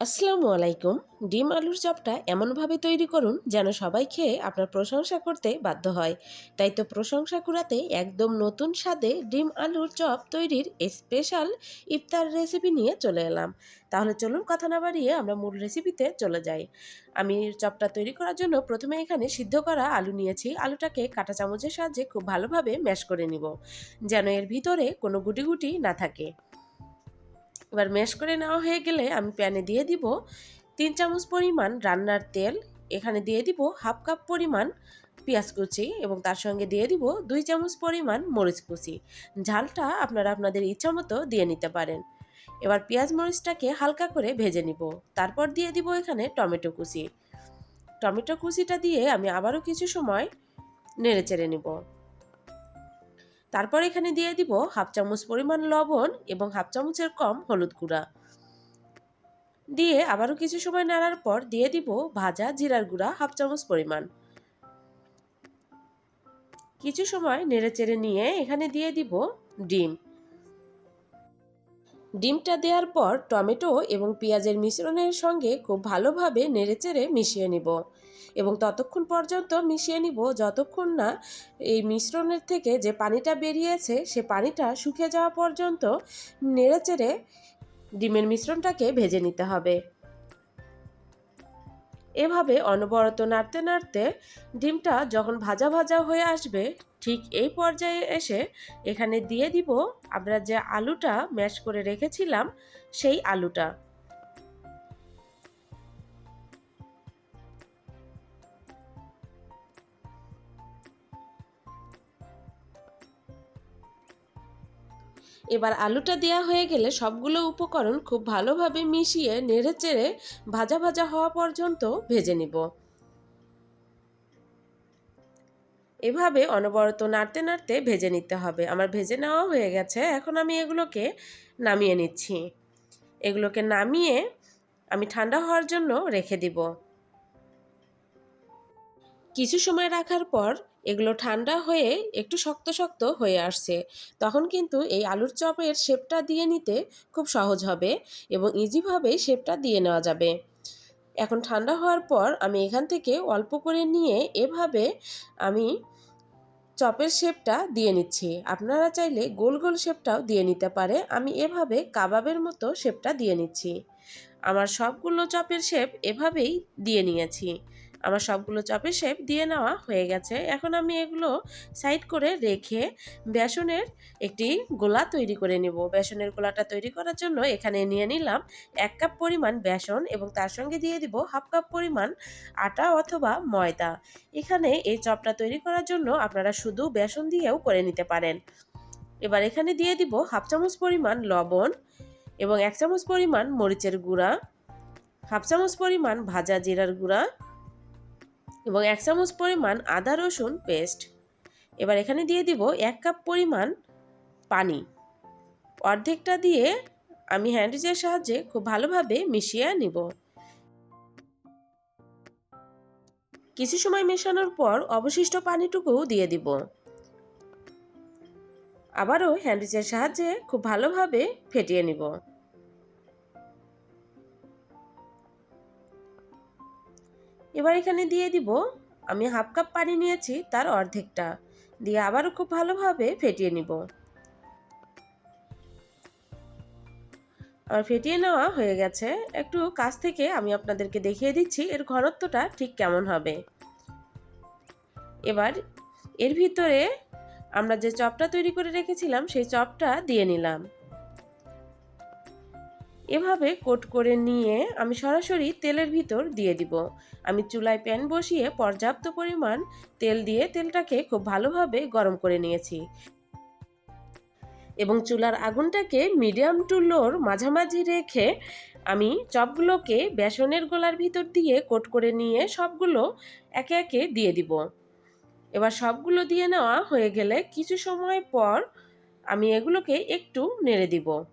আসসালামু আলাইকুম। ডিম আলুর চপটা এমনভাবে তৈরি করুন যেন সবাই খেয়ে আপনার প্রশংসা করতে বাধ্য হয়। তাই তো প্রশংসা কুড়াতে একদম নতুন স্বাদে ডিম আলুর চপ তৈরির স্পেশাল ইফতার রেসিপি নিয়ে চলে এলাম। তাহলে চলুন কথা না বাড়িয়ে আমরা মূল রেসিপিতে চলে যাই। আমি চপটা তৈরি করার জন্য প্রথমে এখানে সিদ্ধ করা আলু নিয়েছি। আলুটাকে কাঁটা চামচের সাহায্যে খুব ভালোভাবে ম্যাশ করে নিব, যেন এর ভিতরে কোনো গুটি গুটি না থাকে। এবার ম্যাশ করে নেওয়া হয়ে গেলে আমি প্যানে দিয়ে দিব তিন চামচ পরিমাণ রান্নার তেল, এখানে দিয়ে দিব হাফ কাপ পরিমাণ পেঁয়াজ কুচি এবং তার সঙ্গে দিয়ে দিব দুই চামচ পরিমাণ মরিচ কুচি। ঝালটা আপনারা আপনাদের ইচ্ছা মতো দিয়ে নিতে পারেন। এবার পেঁয়াজ মরিচটাকে হালকা করে ভেজে নিব। তারপর দিয়ে দিব এখানে টমেটো কুচি। টমেটো কুচিটা দিয়ে আমি আবারও কিছু সময় নেড়ে চেড়ে নিব। তারপর এখানে দিয়ে দিব হাফ চামচ পরিমাণ লবণ এবং হাফ চামচের কম হলুদ গুঁড়া। দিয়ে আবারও কিছু সময় নাড়ার পর দিয়ে দিব ভাজা জিরার গুঁড়া হাফ চামচ পরিমাণ। কিছু সময় নেড়ে চেড়ে নিয়ে এখানে দিয়ে দিব ডিম। ডিমটা দেওয়ার পর টমেটো এবং পেঁয়াজের মিশ্রণের সঙ্গে খুব ভালোভাবে নেড়েচেড়ে মিশিয়ে নিব। এবং ততক্ষণ পর্যন্ত মিশিয়ে নিব যতক্ষণ না এই মিশ্রণের থেকে যে পানিটা বেরিয়েছে সে পানিটা শুকিয়ে যাওয়া পর্যন্ত নেড়েচেড়ে ডিমের মিশ্রণটাকে ভেজে নিতে হবে। এভাবে অনবরত নাড়তে নাড়তে ডিমটা যখন ভাজা ভাজা হয়ে আসবে ঠিক এই পর্যায়ে এসে এখানে দিয়ে দিব আমরা যে আলুটা ম্যাশ করে রেখেছিলাম, সেই আলুটা। এবার আলুটা দেওয়া হয়ে গেলে সবগুলো উপকরণ খুব ভালোভাবে মিশিয়ে নেড়ে চেড়ে ভাজা ভাজা হওয়া পর্যন্ত ভেজে নিব। এভাবে অনবরত নাড়তে নাড়তে ভেজে নিতে হবে। আমার ভেজে নেওয়া হয়ে গেছে। এখন আমি এগুলোকে নামিয়ে নিচ্ছি। এগুলোকে নামিয়ে আমি ঠান্ডা হওয়ার জন্য রেখে দিব। কিছু সময় রাখার পর এগুলো ঠান্ডা হয়ে একটু শক্ত শক্ত হয়ে আসছে। তখন কিন্তু এই আলুর চপের শেপটা দিয়ে নিতে খুব সহজ হবে এবং ইজিভাবে শেপটা দিয়ে নেওয়া যাবে। এখন ঠান্ডা হওয়ার পর আমি এখান থেকে অল্প করে নিয়ে এভাবে আমি চপের শেপটা দিয়ে নিচ্ছি। আপনারা চাইলে গোল গোল শেপটাও দিয়ে নিতে পারে। আমি এভাবে কাবাবের মতো শেপটা দিয়ে নিচ্ছি। আমার সবগুলো চপের শেপ এভাবেই দিয়ে নিয়েছি। আমার সবগুলো চপের শেপ দিয়ে নেওয়া হয়ে গেছে। এখন আমি এগুলো সাইড করে রেখে বেসনের একটি গোলা তৈরি করে নেব। বেসনের গোলাটা তৈরি করার জন্য এখানে নিয়ে নিলাম এক কাপ পরিমাণ বেসন এবং তার সঙ্গে দিয়ে দিব হাফ কাপ পরিমাণ আটা অথবা ময়দা। এখানে এই চপটা তৈরি করার জন্য আপনারা শুধু বেসন দিয়েও করে নিতে পারেন। এবার এখানে দিয়ে দিব হাফ চামচ পরিমাণ লবণ এবং এক চামচ পরিমাণ মরিচের গুঁড়া, হাফ চামচ পরিমাণ ভাজা জিরার গুঁড়া এবং এক চামচ পরিমাণ আদা রসুন পেস্ট এবার এখানে দিয়ে দিব এক কাপ পরিমাণ পানি। অর্ধেকটা দিয়ে আমি হ্যান্ডিজের সাহায্যে খুব ভালোভাবে মিশিয়ে নিব। কিছু সময় মেশানোর পর অবশিষ্ট পানিটুকু দিয়ে দিব। আবারও হ্যান্ডিজের সাহায্যে খুব ভালোভাবে ফেটিয়ে নিব। এবার এখানে দিয়ে দিব, আমি হাফ কাপ পানি নিয়েছি, তার অর্ধেকটা। দিয়ে আবারও খুব ভালোভাবে ফেটিয়ে নিব। আর ফেটিয়ে নেওয়া হয়ে গেছে। একটু কাছ থেকে আমি আপনাদেরকে দেখিয়ে দিচ্ছি, এর ঘনত্বটা ঠিক কেমন হবে। এবার এর ভিতরে আমরা যে চপটা তৈরি করে রেখেছিলাম, সেই চপটা দিয়ে নিলাম। এভাবে কোট করে নিয়ে আমি সরাসরি তেলের ভিতর দিয়ে দিব। আমি চুলায় প্যান বসিয়ে পর্যাপ্ত পরিমাণ তেল দিয়ে তেলটাকে খুব ভালোভাবে গরম করে নিয়েছি। এবং চুলার আগুনটাকে মিডিয়াম টু লোর মাঝামাঝি রেখে আমি চপগুলোকে বেসনের গোলার ভিতর দিয়ে কোট করে নিয়ে সবগুলো একে একে দিয়ে দিব। এবার সবগুলো দিয়ে নেওয়া হয়ে গেলে কিছু সময় পর আমি এগুলোকে একটু নেড়ে দিব।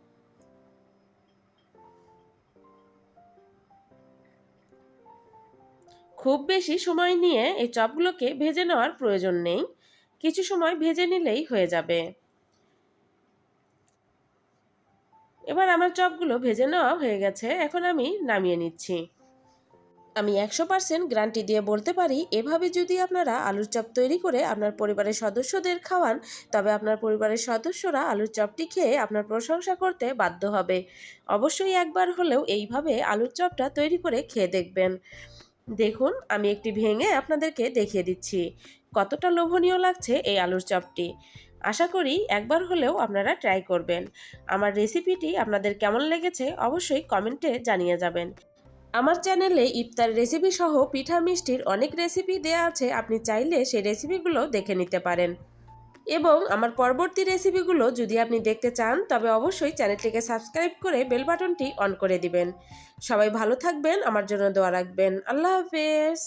খুব বেশি সময় নিয়ে এই চপগুলোকে ভেজে নেওয়ার প্রয়োজন নেই। কিছু সময় ভেজে নিলেই হয়ে যাবে। এবার আমার চপগুলো ভেজে নেওয়া হয়ে গেছে। এখন আমি নামিয়ে নিচ্ছি। আমি একশো পার্সেন্ট গ্যারান্টি দিয়ে বলতে পারি, এভাবে যদি আপনারা আলুর চপ তৈরি করে আপনার পরিবারের সদস্যদের খাওয়ান, তবে আপনার পরিবারের সদস্যরা আলুর চপটি খেয়ে আপনার প্রশংসা করতে বাধ্য হবে। অবশ্যই একবার হলেও এইভাবে আলুর চপটা তৈরি করে খেয়ে দেখবেন। দেখুন, আমি একটি ভেঙে আপনাদেরকে দেখিয়ে দিচ্ছি। কতটা লোভনীয় লাগছে এই আলুর চপটি। আশা করি একবার হলেও আপনারা ট্রাই করবেন। আমার রেসিপিটি আপনাদের কেমন লেগেছে অবশ্যই কমেন্টে জানিয়ে যাবেন। আমার চ্যানেলে ইফতার রেসিপি সহ পিঠা মিষ্টির অনেক রেসিপি দেয়া আছে, আপনি চাইলে সেই রেসিপিগুলো দেখে নিতে পারেন। এবং আমার পরবর্তী রেসিপিগুলো যদি আপনি দেখতে চান, তবে অবশ্যই চ্যানেলটিকে সাবস্ক্রাইব করে বেল বাটনটি অন করে দিবেন। সবাই ভালো থাকবেন, আমার জন্য দোয়া রাখবেন। আল্লাহ হাফেজ।